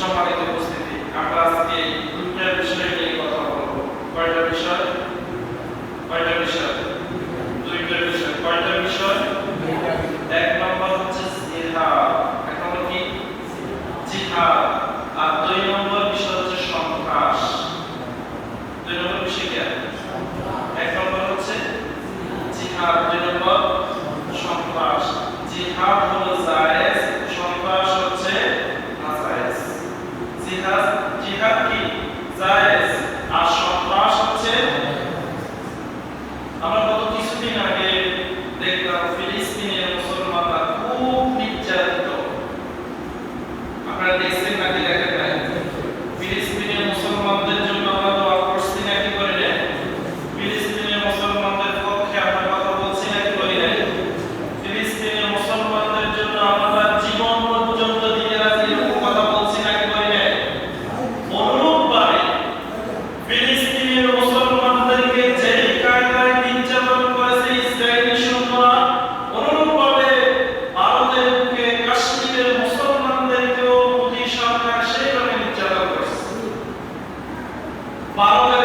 সম্মানিত উপস্থিতি, আমরা আজকে বিষয় নিয়ে কথা বলব। কয়টা বিষয়? কয়টা বিষয়? দুইটা বিষয়। কয়টা বিষয়? এক নম্বর হচ্ছে কি? আর দুই নম্বর বিষয় হচ্ছে সন্ত্রাস। দুই নম্বর বিষয় কি এক নম্বর হচ্ছে দুই নম্বর সন্ত্রাস। হলো grandes 바로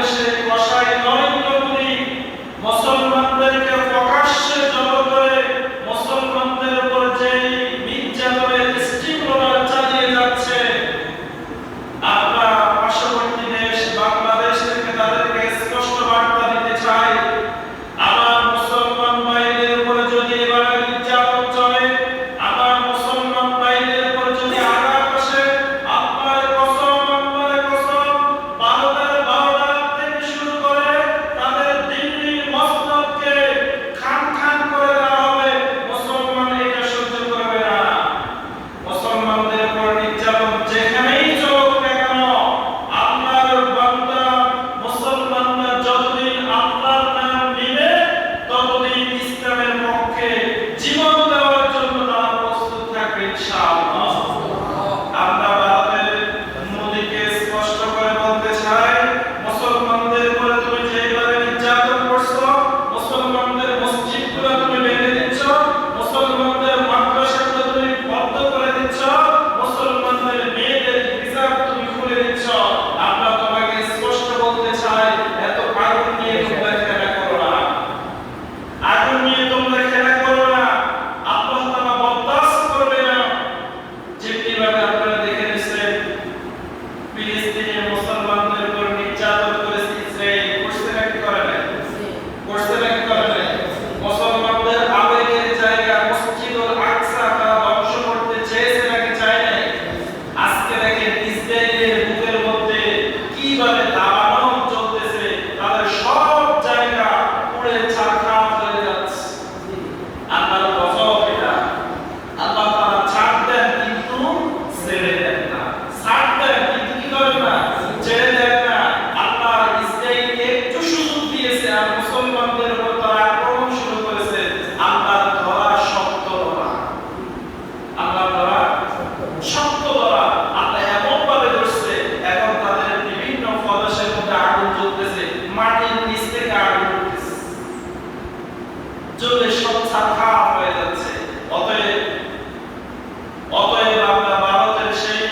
অতএব আমরা ভারতের সেই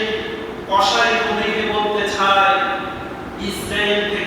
কষাই কমিটি বলতে চাই ইসরায়েল